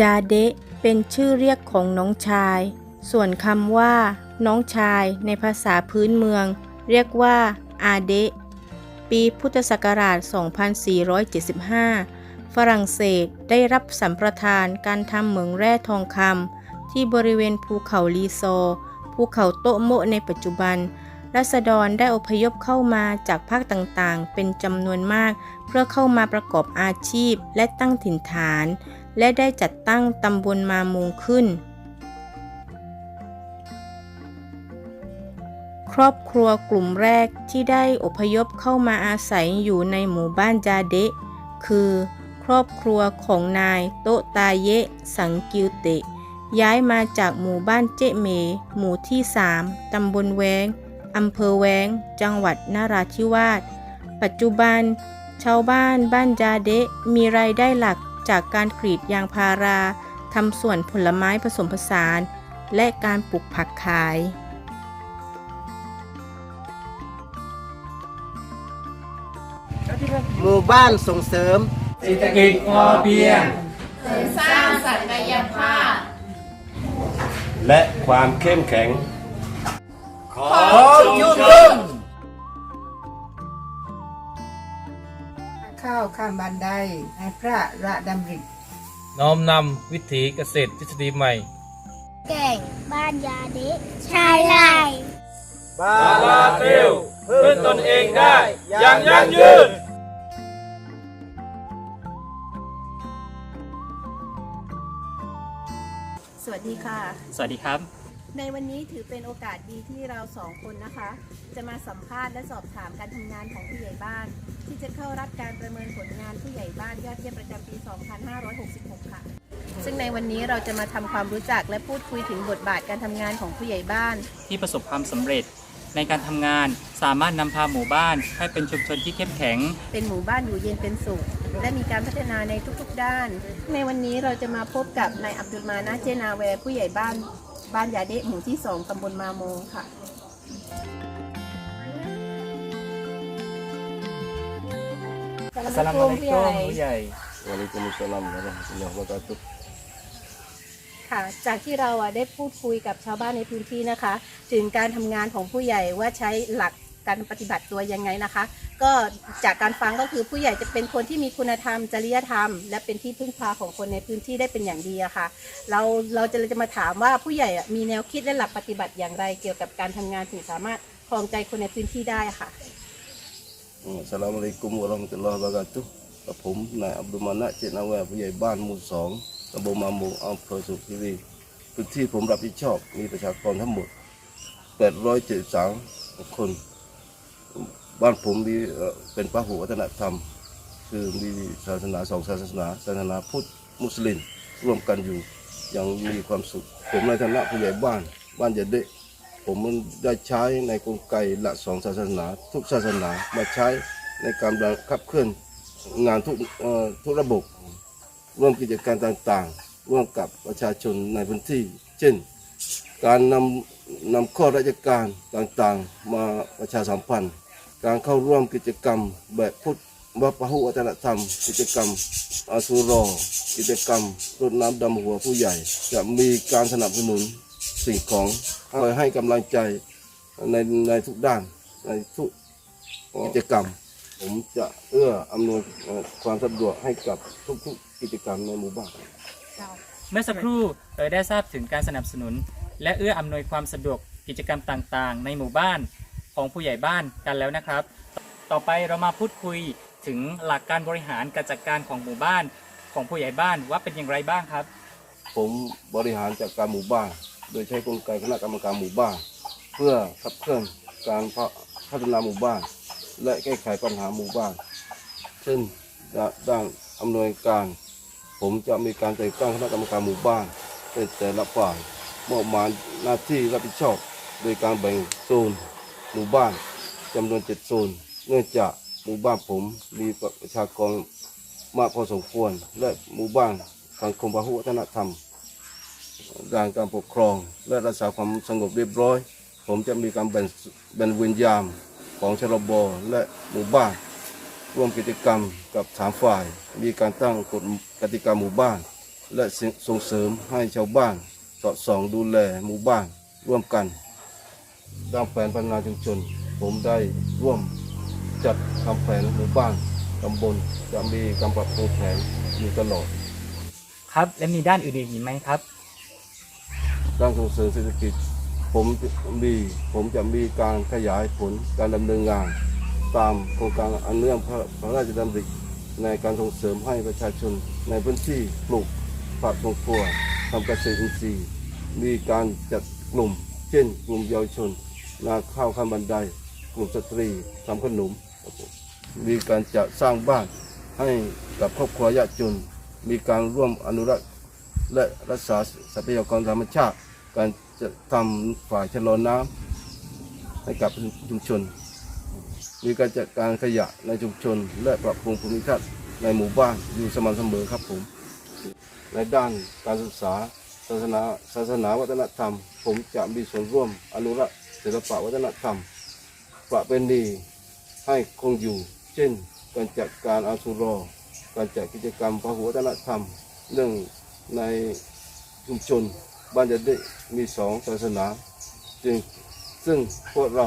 จาเดะเป็นชื่อเรียกของน้องชาย ส่วนคำว่า น้องชายในภาษาพื้นเมือง เรียกว่า อาเดะ ปีพุทธศักราช 2475 ฝรั่งเศสได้รับสัมปทานการทำเหมืองแร่ทองคำที่บริเวณภูเขาลีโซ ภูเขาโตโมะในปัจจุบันรัษฎรได้อพยพเข้ามาจากภาคต่างๆ เป็นจำนวนมาก เพื่อเข้ามาประกอบอาชีพและตั้งถิ่นฐาน และได้จัดตั้งตำบลมามุงขึ้น ครอบครัวกลุ่มแรกที่ได้อพยพเข้ามาอาศัยอยู่ในหมู่บ้านจาเดะ คือ ครอบครัวของนายโตตาเยะสังกิวเตะ ย้ายมาจากหมู่บ้านเจเม หมู่ที่ 3 ตำบลแวงอำเภอแวง จังหวัดนราธิวาส ปัจจุบัน ชาวบ้านบ้านจาเดะมีรายได้หลัก จากการกรีดยางพาราทำสวนผลไม้ผสมผสาน และการปลูกผักขาย หมู่บ้านส่งเสริมเศรษฐกิจพอเพียงและความเข้มแข็ง ของชุมชน ข้าวข้ามบันไดให้พระระดำริน้อมนำวิถีเกษตรทฤษฎีใหม่ แก่งบ้านยาเดะชายไร่บ้าลาเทลพึ่งตนเองได้อย่างยั่งยืนสวัสดีค่ะ สวัสดีครับ ในวันนี้ถือเป็นโอกาสดีที่เราสองคนนะคะ จะมาสัมภาษณ์และสอบถามการทำงานของผู้ใหญ่บ้าน ที่จะเข้ารับการประเมินผลงานผู้ใหญ่บ้านยอดเยี่ยมประจำปี 2566 ค่ะ ซึ่งในวันนี้เราจะมาทำความรู้จักและพูดคุยถึงบทบาทการทำงานของผู้ใหญ่บ้าน ที่ประสบความสำเร็จ ในการทำงานสามารถนำพาหมู่บ้านให้เป็นชุมชนที่เข้มแข็ง เป็นหมู่บ้านอยู่เย็นเป็นสุข และมีการพัฒนาในทุกๆด้าน ในวันนี้เราจะมาพบกับนายอับดุลมานะเจนาแวร์ผู้ใหญ่บ้าน บ้านยาเดะหมู่ที่2ตำบลมาโมงค่ะสลามอะลัยกุมผู้ใหญ่ Waalaikumsalam warahmatullahi wabarakatuh ค่ะจากที่เราอะได้พูดคุยกับชาวบ้านในพื้นที่นะคะ ถึงการทำงานของผู้ใหญ่ว่าใช้หลัก การปฏิบัติตัวยังไงนะคะ ก็จากการฟังก็คือผู้ใหญ่จะเป็นคนที่มีคุณธรรม จริยธรรม และเป็นที่พึ่งพาของคนในพื้นที่ได้เป็นอย่างดีอะค่ะ เราเราจะจะมาถามว่าผู้ใหญ่มีแนวคิดและหลักปฏิบัติอย่างไร เกี่ยวกับการทำงานถึงสามารถครองใจคนในพื้นที่ได้ค่ะ Assalamualaikum warahmatullahi wabarakatuh กับผมนายอับดุลมานะเจตนาแวร์ผู้ใหญ่บ้านหมู่สองตำบลมามุงอำเภอสุขีรีพื้นที่ผมรับผิดชอบมีประชากรทั้งหมด 873 คน บ้านผมมีเป็นพระหุวัฒนธรรม คือมีศาสนาสองศาสนาศาสนาพุทธมุสลิมร่วมกันอยู่ย่างมีความสุข ผมในฐานะผู้ใหญ่บ้านบ้านยะเดะผมมันได้ใช้ในกลไกลักสองศาสนา ทุกศาสนามาใช้ในการขับเคลื่อนงานทุกทุกระบบร่วมกิจการต่างๆ ร่วมกับประชาชนในพื้นที่ เช่น การนำนำข้อราชการต่างๆ มาประชาสัมพันธ์ การเข้าร่วมกิจกรรม แบบพุทธวพหุวัฒนธรรม กิจกรรมอาสุรอกิจกรรมรดน้ำดำหัวผู้ใหญ่ จะมีการสนับสนุนสิ่งของคอยให้กำลังใจในในทุกด้านในทุกกิจกรรม ผมจะเอื้ออำนวยความสะดวกให้กับทุกๆกิจกรรมในหมู่บ้านเมื่อสักครู่เราได้ทราบถึงการสนับสนุน และเอื้ออำนวยความสะดวกกิจกรรมต่างๆ ในหมู่บ้าน ของผู้ใหญ่บ้านกันแล้วนะครับ ต่อไปเรามาพูดคุยถึงหลักการบริหารการจัดการของหมู่บ้านของผู้ใหญ่บ้านว่าเป็นอย่างไรบ้างครับ ผมบริหารจัดการหมู่บ้าน โดยใช้กลไกคณะกรรมการหมู่บ้าน เพื่อขับเคลื่อนการพัฒนาหมู่บ้าน และแก้ไขปัญหาหมู่บ้านเช่นด้านอำนวยการ ผมจะมีการแต่งตั้งคณะกรรมการหมู่บ้านเป็นแต่ละฝ่ายมอบหมายหน้าที่รับผิดชอบ โดยการแบ่งโซน หมู่บ้านจำนวนเจ็ดโซน เนื่องจากหมู่บ้านผมมีประชากรมากพอสมควร และหมู่บ้านสังคมพหุวัฒนธรรมด้านการปกครอง และรักษาความสงบเรียบร้อย ผมจะมีการแบ่งแบ่งเวรยามของชลบและหมู่บ้าน ร่วมกิจกรรมกับสามฝ่าย มีการตั้งกฎกติกาหมู่บ้าน และส่งเสริมให้ชาวบ้านสอดส่องดูแลหมู่บ้านร่วมกัน ตามแผนพัฒนาชุมชน ผมได้ร่วมจัดทำแผนหมู่บ้านตำบลจะมีการปรับปรุงแผนอยู่ตลอด ครับ และมีด้านอื่นๆอีกไหมครับ ด้านส่งเสริมเศรษฐกิจ ผมมีผมจะมีการขยายผลการดำเนินงาน ตามโครงการอันเนื่องพระพระราชดำริในการส่งเสริมให้ประชาชน ในพื้นที่ปลูกผักสวนครัวทำเกษตรอินทรีย์ มีการจัดกลุ่ม เช่น กลุ่มเยาวชนนาข้าวขั้นบันได กลุ่มสตรีทำขนมมมีการจะสร้างบ้านให้กับครอบครัวยากจน มีการร่วมอนุรักษ์และรักษาทรัพยากรธรรมชาติ การจะทำฝ่ายชะลอน้ำให้กับชุมชน มีการจัดการขยะในชุมชน และปรับปรุงภูมิทัศน์ในหมู่บ้านอยู่สม่ำเสมอครับผม ในด้านการศึกษา ศาสนาศาสนาวัฒนธรรม ผมจะมีส่วนร่วมอนุรักษ์ศิลปะวัฒนธรรมประเพณีให้คงอยู่ เช่น การจัดการอาสุรอการจัดกิจกรรมพหุวัฒนธรรมเรื่องในชุมชนบ้านจะได้มีสองศาสนาจึงซึ่งพวกเรา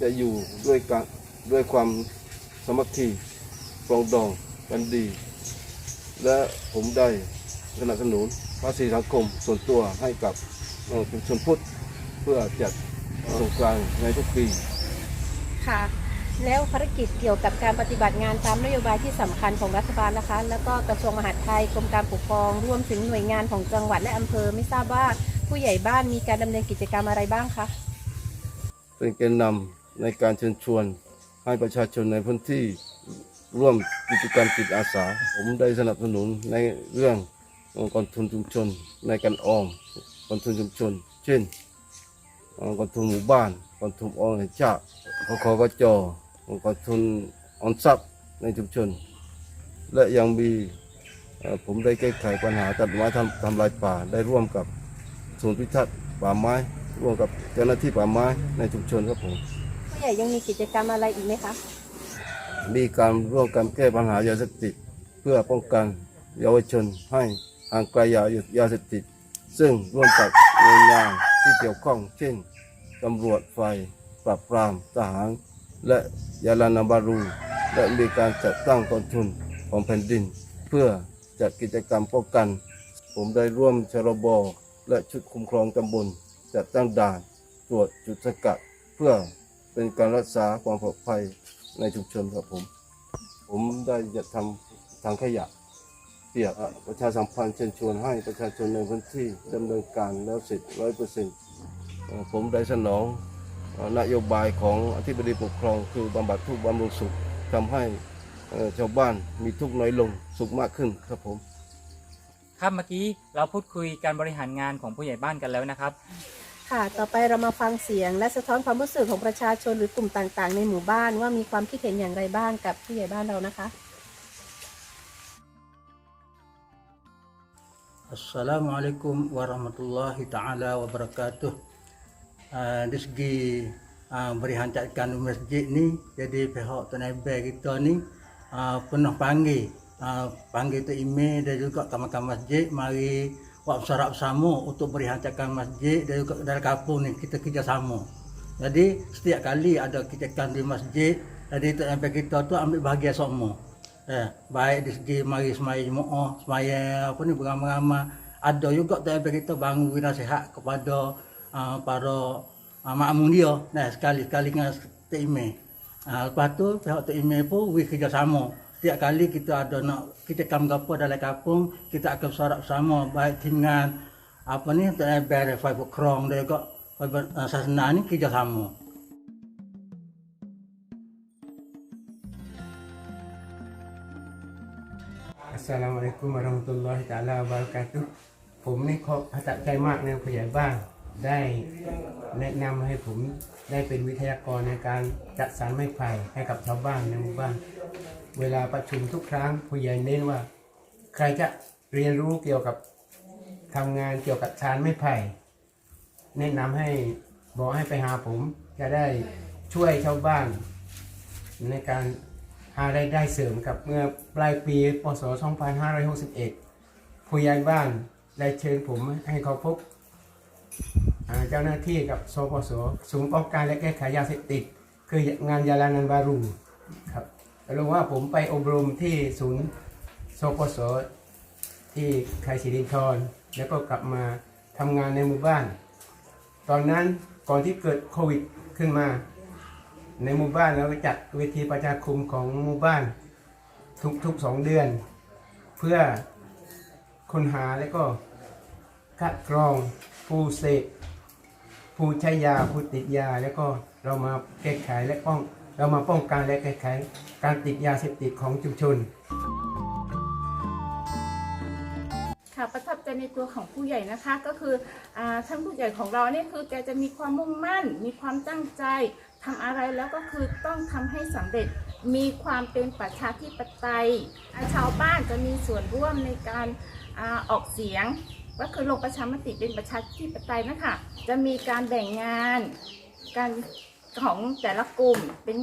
จะอยู่ด้วยกันด้วยความสมัคคีปรองดองกันดี และผมได้สนับสนุน ภาษีสังคมส่วนตัวให้กับเอ่อชุมชนพุทธเพื่อจัดสงกรานต์ในทุกปีค่ะ แล้วภารกิจเกี่ยวกับการปฏิบัติงานตามนโยบายที่สำคัญของรัฐบาลนะคะ แล้วก็กระทรวงมหาดไทยกรมการปกครองรวมถึงหน่วยงานของจังหวัดและอำเภอไม่ทราบว่าผู้ใหญ่บ้านมีการดำเนินกิจกรรมอะไรบ้างคะเป็นแกนนำในการเชิญชวนให้ประชาชนในพื้นที่ร่วมกิจกรรมจิตอาสา ผมได้สนับสนุนในเรื่องก องทุนชุมชนในการออมกองทุนชุมชน เช่นเอ่อกองทุนหมู่บ้านกองทุนออมแห่งชาติกคกจกองทุนออมทรัพย์ในชุมชน และยังมีเอ่อผมได้แก้ไขปัญหาตัดไม้ทำทำลายป่าได้ร่วมกับศูนย์พิทักษ์ป่าไม้ ร่วมกับเจ้าหน้าที่ป่าไม้ในชุมชนครับผมผู้ใหญ่ยังมีกิจกรรมอะไรอีกไหมคะมีการร่วมกันแก้ปัญหายาเสพติดเพื่อป้องกันเยาวชนให้ ห่างไกลยายาเสพติด ซึ่งร่วมกับหน่วยงานที่เกี่ยวข้อง เช่นตำรวจไฟปราบปรามทหาร และยาลานาบารูและมีการจัดตั้งกองทุนของแผ่นดิน เพื่อจัดกิจกรรมป้องกัน ผมได้ร่วมชรบและชุดคุ้มครองตำบลจัดตั้งด่านตรวจจุดสกัดเพื่อเป็นการรักษาความปลอดภัยในชุมชนครับผม ผมได้จะทำทางขยะ เปียกอะประชาสัมพันธ์เชิญชวนให้ประชาชนในพื้นที่ดำเนินการแล้วเสร็จร้อยเปอร์เซ็นต์ผมได้สนองเอ่อนโยบายของอธิบดีปกครอง คือบำบัดทุกข์บำรุงสุขทำให้เอ่อชาวบ้านมีทุกข์น้อยลงสุขมากขึ้นครับผมครับเมื่อกี้เราพูดคุยการบริหารงานของผู้ใหญ่บ้านกันแล้วนะครับ ค่ะต่อไปเรามาฟังเสียง และสะท้อนความรู้สึกของประชาชนหรือกลุ่มต่างๆ ในหมู่บ้านว่ามีความคิดเห็นอย่างไรบ้างกับผู้ใหญ่บ้านเรานะคะ Assalamualaikum warahmatullahi taala wabarakatuh. Uh, dari segi uh, berhantarkan masjid ni, jadi pihak Tunaibah kita ni uh, pernah panggil uh, panggil tu email dan juga kamar masjid mari buat bersara bersama untuk berhantarkan masjid dan juga dalam kampung ni kita kerjasama. Jadi setiap kali ada kegiatan di masjid, jadi Tunaibah kita tu ambil bahagian semua. Eh, baik di segi mari semaya jemaah, semaya apa ni beramai-ramai. Ada juga tak kita bangun nasihat kepada uh, para uh, makmum dia. Nah, sekali-sekali dengan email. Uh, lepas tu pihak email pun we kerjasama. Setiap kali kita ada nak kita kam apa dalam kampung, kita akan sorak bersama baik dengan apa ni tak verify krong dia juga uh, sasana ni kerjasama. Assalamualaikum warahmatullahi taala wabarakatuh ผมนี่ขอบประทับใจมากในผู้ใหญ่บ้านได้แนะนำให้ผมได้เป็นวิทยากรในการจัดสรรไม้ไผ่ให้กับชาวบ้านในหมู่บ้าน เวลาประชุมทุกครั้งผู้ใหญ่เน้นว่า ใครจะเรียนรู้เกี่ยวกับทำงานเกี่ยวกับชานไม้ไผ่ แนะนำให้บอกให้ไปหาผม จะได้ช่วยชาวบ้านในการ หารได้เสริมกับเมื่อปลายปีพศ 2561ผผู้ใหญ่บ้านได้เชิญผมให้เขาพบเจ้าหน้าที่กับสปสศูนย์ป้องกันและแก้ไขยาเสพติด คืองานยาลานันบารูครับแล้ว่าผมไปอบรมที่ศูนย์สปสที่ไครศรีดินทรแล้วก็กลับมาทำงานในหมู่บ้าน ตอนนั้นก่อนที่เกิดโควิดขึ้นมา ในหมู่บ้านเราก็จัดเวทีประชาคมของหมู่บ้านทุกๆสองเดือน เพื่อค้นหาแล้วก็คัดกรองผู้เสพผู้ใช้ยาผู้ติดยาแล้วก็เรามาแก้ไขและป้องเรามาป้องกันและแก้ไขการติดยาเสพติดของชุมชนค่ะประ ทับในตัวของผู้ใหญ่นะคะ ก็คืออท่านผู้ใหญ่ของเราเนี่ยคือแกจะมีความมุ่งมั่น มีความตั้งใจทำอะไรแล้วก็คือต้องทำให้สำเร็จมีความเป็นประชาธิปไตยชาวบ้านจะมีส่วนร่วมในการอออกเสียง ก็คือลงประชามติเป็นประชาธิปไตยนะคะจะมีการแบ่งงานการของแต่ละกลุ่มเป็น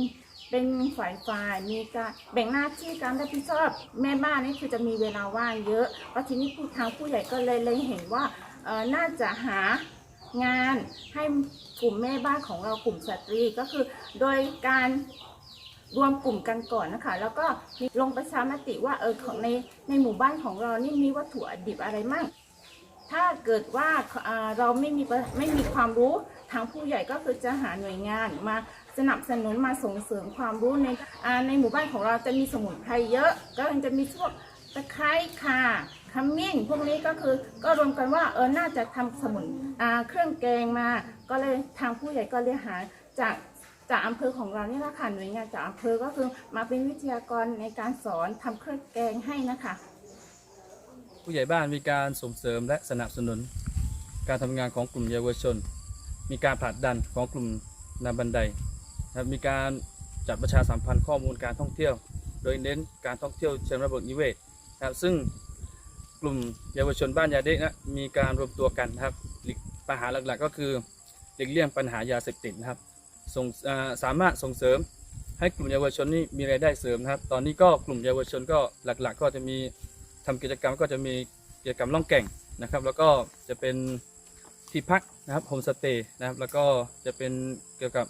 เป็นฝ่ายฝ่ายมีการแบ่งหน้าที่การรับผิดชอบแม่บ้านนี่คือจะมีเวลาว่างเยอะเพราะทีนี้ผู้ทางผู้ใหญ่ก็เลยเลยเห็นว่าเออน่าจะหางานให้กลุ่มแม่บ้านของเรากลุ่มสตรีก็คือ โดยการรวมกลุ่มกันก่อนนะคะ แล้วก็ลงประชามติว่าเออของในในหมู่บ้านของเรานี่มีวัตถุดิบอะไรมั่งถ้าเกิดว่าเราไม่มีไม่มีความรู้ทางผู้ใหญ่ก็คือจะหาหน่วยงานมา สนับสนุนมาส่งเสริมความรู้ในในหมู่บ้านของเราจะมีสมุนไพรเยอะ ก็จะมีพวกตะไคร้ข่าขมิ้นพวกนี้ก็คือก็รวมกันว่าเออน่าจะทำสมุนเครื่องแกงมา ก็เลยทางผู้ใหญ่ก็เลยหาจากจากอำเภอของเรานี่แหละค่ะหน่วยงานจากอำเภอก็คือมาเป็นวิทยากรในการสอนทำเครื่องแกงให้นะคะ ผู้ใหญ่บ้านมีการส่งเสริมและสนับสนุน การทำงานของกลุ่มเยาวชน มีการผลักดันของกลุ่มนาบันได มีการจัดประชาสัมพันธ์ข้อมูลการท่องเที่ยว โดยเน้นการท่องเที่ยวเชิงระบบนิเวศนะครับซึ่งกลุ่มเยาวชนบ้านยาเด็กนะมีการรวมตัวกันนะครับปัญหาหลักๆ ก็คือหลีกเลี่ยงปัญหายาเสพติดนะครับส่งอ่าสามารถส่งเสริมให้กลุ่มเยาวชนนี่มีรายได้เสริมนะครับ ตอนนี้ก็กลุ่มเยาวชนก็หลักๆ ก็จะมีทำกิจกรรมก็จะมีกิจกรรมล่องแก่งนะครับ แล้วก็จะเป็นที่พักนะครับโฮมสเตย์นะครับ แล้วก็จะเป็นเกี่ยวกับ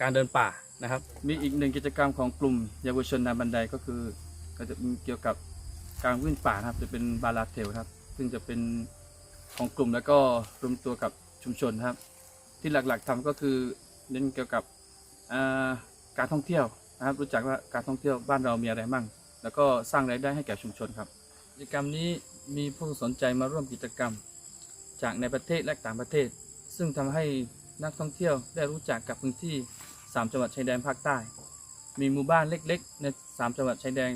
การเดินป่านะครับ มีอีกหนึ่งกิจกรรมของกลุ่มเยาวชนนาบันไดก็คือก็จะมีเกี่ยวกับการวิ่งป่านะครับ จะเป็นบาลาเทลครับ ซึ่งจะเป็นของกลุ่มแล้วก็รวมตัวกับชุมชนครับ ที่หลักๆทำก็คือเน้นเกี่ยวกับการท่องเที่ยวนะครับ รู้จักว่าการท่องเที่ยวบ้านเรามีอะไรบ้างแล้วก็สร้างรายได้ให้แก่ชุมชนครับ กิจกรรมนี้มีผู้สนใจมาร่วมกิจกรรม จากในประเทศและต่างประเทศ ซึ่งทำให้นักท่องเที่ยวได้รู้จักกับพื้นที่ 3 จังหวัดชายแดนภาคใต้ มีหมู่บ้านเล็กๆ ใน 3 จังหวัดชายแดน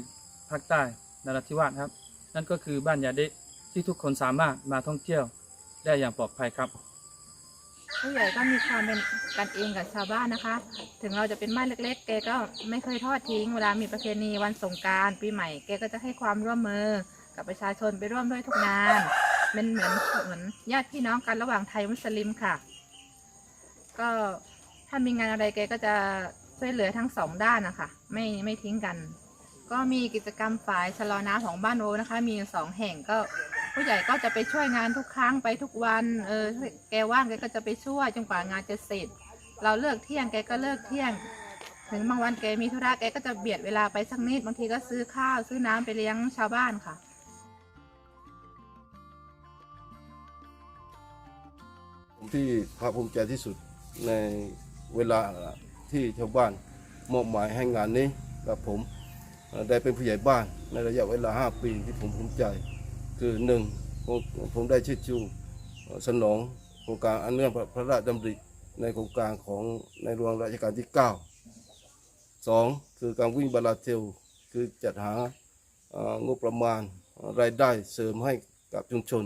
ภาคใต้นราธิวาสครับ นั่นก็คือบ้านยาเดะที่ทุกคนสามารถมาท่องเที่ยวได้อย่างปลอดภัยครับ ผู้ใหญ่ก็มีความเป็นกันเองกับชาวบ้านนะคะ ถึงเราจะเป็นบ้านเล็ก ๆ แกก็ไม่เคยทอดทิ้ง เวลามีประเพณีวันสงกรารปีใหม่ แกก็จะให้ความร่วมมือกับประชาชนไปร่วมด้วยทุกงานเป็นเหมือนเหมือนญาติพี่น้องกันระหว่างไทยมุสลิมค่ะ ก็ ถ้ามีงานอะไรแกก็จะช่วยเหลือทั้งสองด้านนะคะไม่ไม่ทิ้งกัน ก็มีกิจกรรมฝ่ายชะลอน้ำของบ้านโอนะคะ มีสองแห่งก็ผู้ใหญ่ก็จะไปช่วยงานทุกครั้งไปทุกวัน เออ แกว่างแกก็จะไปช่วยจนกว่างานจะเสร็จ เราเลิกเที่ยงแกก็เลิกเที่ยง ถึงบางวันแกมีธุระแกก็จะเบียดเวลาไปสักนิด บางทีก็ซื้อข้าวซื้อน้ำไปเลี้ยงชาวบ้านค่ะที่ภาคภูมิใจที่สุดใน เวลาที่ชาวบ้านมอบหมายให้งานนี้กับผมได้เป็นผู้ใหญ่บ้านในระยะเวลา 5 ปีที่ผมภูมิใจ คือหนึ่งผมผมได้ชิดชูสนองโครงการอันเนื่องพระราชดำริในโครงการของในหลวงรัชกาลที่9สองคือการวิ่งบาลาเทลคือจัดหางบประมาณรายได้เสริมให้กับชุมชน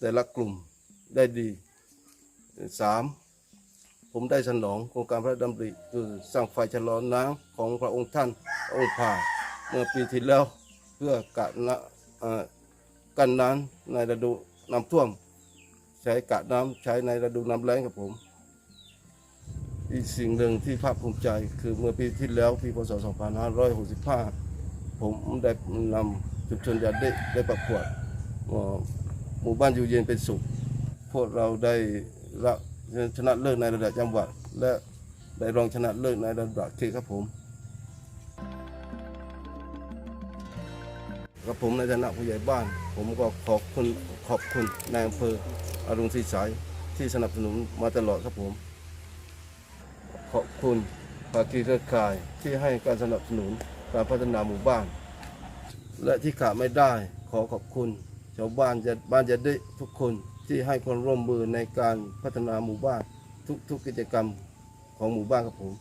แต่ละกลุ่มได้ดีสาม ผมได้สนองโครงการพระดำริคือสร้างไฟชะลอน้ำของพระองค์ท่านองค์ผ่าเมื่อปีที่แล้วเพื่อกะนะกันน้ำในฤดูน้ำท่วม ใช้กะน้ำใช้ในฤดูน้ำแล้งกับผม อีกสิ่งหนึ่งที่ภาคภูมิใจคือเมื่อปีที่แล้วปีพศ 2565 ผมได้นำชุมชนยาเด็กได้ประกวดหมู่บ้านอยู่เย็นเป็นสุข พวกเราได้รับ ชนะเลิศในระดับจังหวัด และได้รองชนะเลิศในระดับเขตครับผมกับผมในฐานะผู้ใหญ่บ้าน ผมก็ขอบคุณขอบคุณนายอำเภออรุณศรีสายที่สนับสนุนมาตลอดครับผม ขอบคุณภาคีเครือข่ายที่ให้การสนับสนุนการพัฒนาหมู่บ้าน และที่ขาดไม่ได้ขอขอบคุณชาวบ้านจะบ้านจะได้ทุกคน ที่ให้ความร่วมมือในการพัฒนาหมู่บ้านทุกๆกิจกรรมของหมู่บ้านครับผม